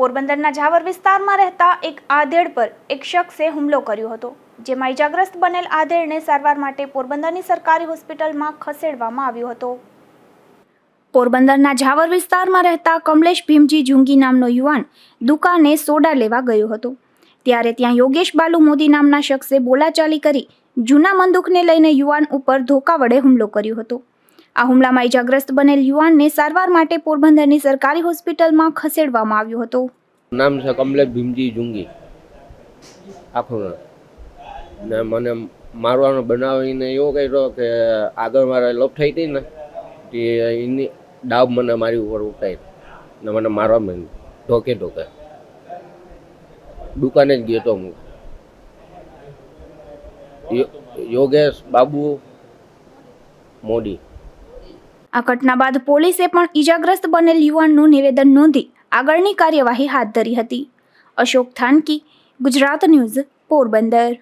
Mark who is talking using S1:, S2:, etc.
S1: પોરબંદરના ઝાવર વિસ્તારમાં રહેતા એક આધેડ પર એક શખ્સે હુમલો કર્યો હતો, જેમાં ઇજાગ્રસ્ત બનેલ આધેડને સારવાર માટે પોરબંદરની સરકારી હોસ્પિટલમાં ખસેડવામાં આવ્યો હતો. પોરબંદરના ઝાવર વિસ્તારમાં રહેતા કમલેશ ભીમજી જુંગી નામનો યુવાન દુકાને સોડા લેવા ગયો હતો. ત્યારે ત્યાં યોગેશ બાલુ મોદી નામના શખ્સે બોલાચાલી કરી જૂના બંદૂકને લઈને યુવાન ઉપર ધોકા વડે હુમલો કર્યો હતો. આ હુમલામાં ઇજાગ્રસ્ત બનેલ યુવાનને સારવાર માટે પોરબંદરની સરકારી હોસ્પિટલમાં ખસેડવામાં આવ્યો હતો.
S2: નામ છે કમલેશ ભીમજી જુંગી. આખું ને મને મારવાનો બનાવીને એવો કર્યો કે આગળ મારે લપ થઈ હતી ને, તે એની ડાબ મને મારી ઉપર ઉઠાઈ ને મને મારવા માંડી ઢોકે ઢોકે દુકાને જ ગયો હતો હું. યોગેશ બાબુ મોદી.
S1: આ ઘટના બાદ પોલીસે પણ ઈજાગ્રસ્ત બનેલ યુવાનનું નિવેદન નોંધી આગળની કાર્યવાહી હાથ ધરી હતી. અશોક થાનકી, ગુજરાત ન્યૂઝ, પોરબંદર.